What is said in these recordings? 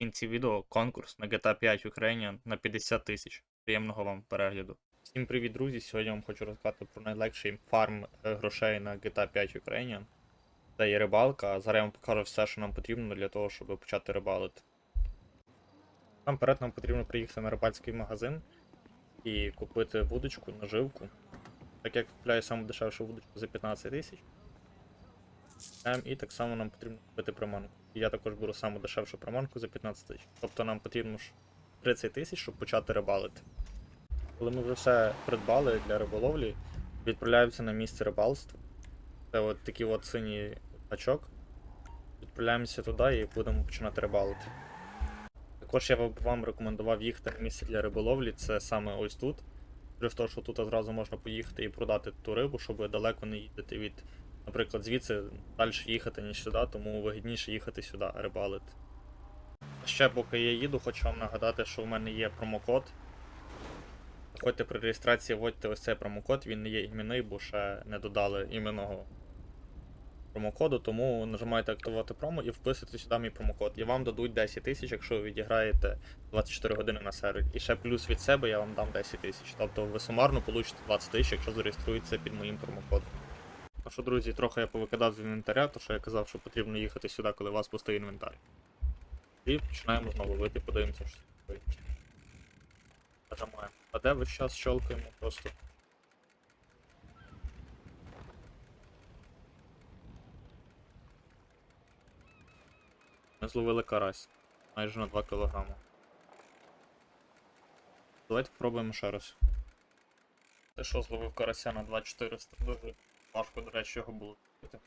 Кінці відео конкурс на GTA 5 Ukrainian на 50 тисяч. Приємного вам перегляду. Всім привіт, друзі! Сьогодні вам хочу розказати про найлегший фарм е, грошей на GTA 5 Ukrainian. Це є рибалка, а зараз я вам покажу все, що нам потрібно для того, щоб почати рибалити. Нам перед нам потрібно приїхати на рибальський магазин і купити вудочку, наживку. Так як купляю саму дешевшу вудочку за 15 тисяч. Ем, І так само нам потрібно купити приманку. Я також беру саму дешевшу приманку за 15 тисяч. Тобто нам потрібно ж 30 тисяч, щоб почати рибалити. Коли ми вже все придбали для риболовлі, відправляємося на місце рибалства. Це от такий от синій гачок. Відправляємося туди і будемо починати рибалити. Також я вам рекомендував їхати на місце для риболовлі, це саме ось тут. При тому, що тут зразу можна поїхати і продати ту рибу, щоб далеко не їздити від Наприклад, звідси далі їхати, ніж сюди, тому вигідніше їхати сюди, рибалити. Ще поки я їду, хочу вам нагадати, що в мене є промокод. Заходьте при реєстрації, вводьте ось цей промокод, він не є іменний, бо ще не додали іменного промокоду, тому нажимаєте активувати промо і вписуйте сюди мій промокод. І вам дадуть 10 тисяч, якщо ви відіграєте 24 години на сервері. І ще плюс від себе я вам дам 10 тисяч. Тобто ви сумарно получите 20 тисяч, якщо зареєструєтеся під моїм промокодом. Ну що, друзі, трохи я повикидав з інвентаря, то що я казав, що потрібно їхати сюди, коли у вас пустий інвентар. І починаємо знову ловити, подивимося, що таке. Нажимаємо. А де весь час щелкаємо просто. Ми зловили карась. Майже на 2 кг. Давайте спробуємо ще раз. Ти що, зловив карася на 2400? Дуже важко, до речі, його було зловити.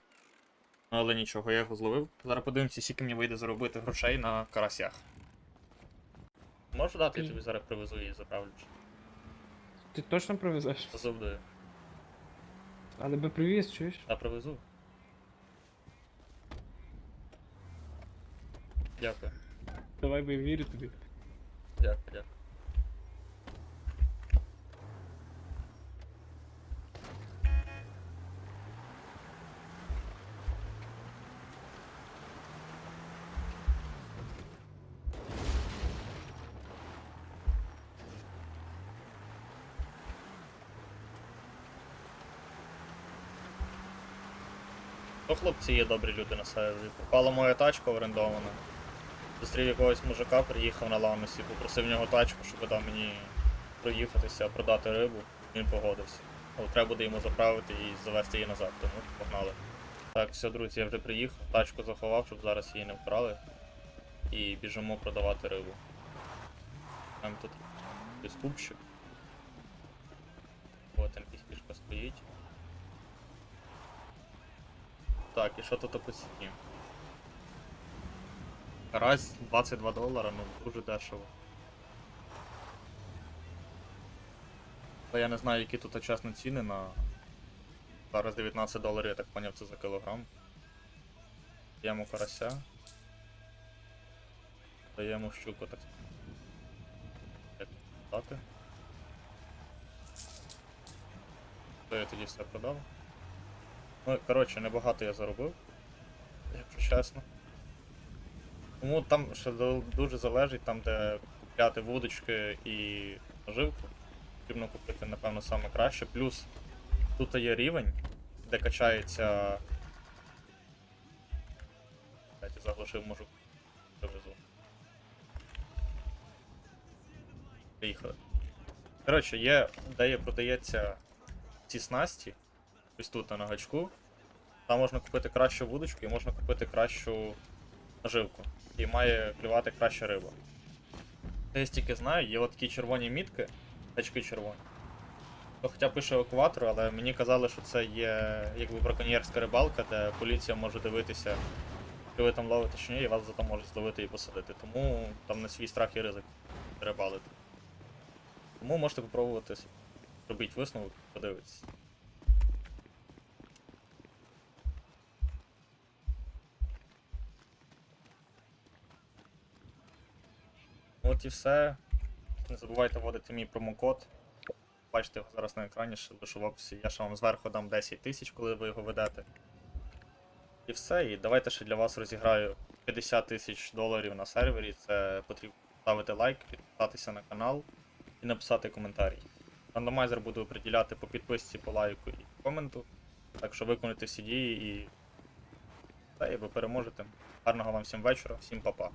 Ну, але нічого, я його зловив. Зараз подивимося, скільки мені вийде заробити грошей на карасях. Можу дати, я тобі зараз привезу і заправлю. Ти точно привезеш? Завжди. Але би привіз, чуєш? Я привезу. Дякую. Давай би вірю тобі. Дякую, дякую. То хлопці є добрі люди на сервері. Попала моя тачка орендована. Зустрів якогось мужика, приїхав на ламесі, попросив в нього тачку, щоб дав мені проїхатися, продати рибу. Він погодився. Але треба буде йому заправити і завести її назад, тому погнали. Так, все, друзі, я вже приїхав, тачку заховав, щоб зараз її не вкрали. І біжимо продавати рибу. Там тут якийсь. Ось там Так, і що тут по ціні? Карась 22 долара, ну дуже дешево. Але я не знаю, які тут чесно ціни на. Зараз 19 доларів, я так поняв, це за кілограм. Даємо карася. Даємо щуку, так Як дати? То я тоді все продав. Ну, коротше, небагато я заробив, якщо чесно. Тому там ще дуже залежить, там де купляти вудочки і наживку. Потрібно купити, напевно, саме краще. Плюс тут є рівень, де качається. Дайте заглушив, можу привезу. Приїхали. Коротше, є, де є продається ці снасті. Ось тут на гачку. Там можна купити кращу вудочку і можна купити кращу наживку. І має клювати краща риба. Це я стільки знаю, є от такі червоні мітки, гачки червоні. Хоча пише евакуатор, але мені казали, що це є якби браконьєрська рибалка, де поліція може дивитися, чи ви там ловите чи ні, і вас зато можуть зловити і посадити. Тому там на свій страх і ризик рибалити. Тому можете попробувати робити висновок, подивитися. От і все. Не забувайте вводити мій промокод. Бачите його зараз на екрані, ще лише в описі. Я ще вам зверху дам 10 тисяч, коли ви його ведете. І все. І давайте ще для вас розіграю 50 тисяч доларів на сервері, це потрібно ставити лайк, підписатися на канал і написати коментарі. Рандомайзер буде приділяти по підписці, по лайку і коменту. Так що виконуйте всі дії і. Та і ви переможете. Гарного вам всім вечора, всім па-па.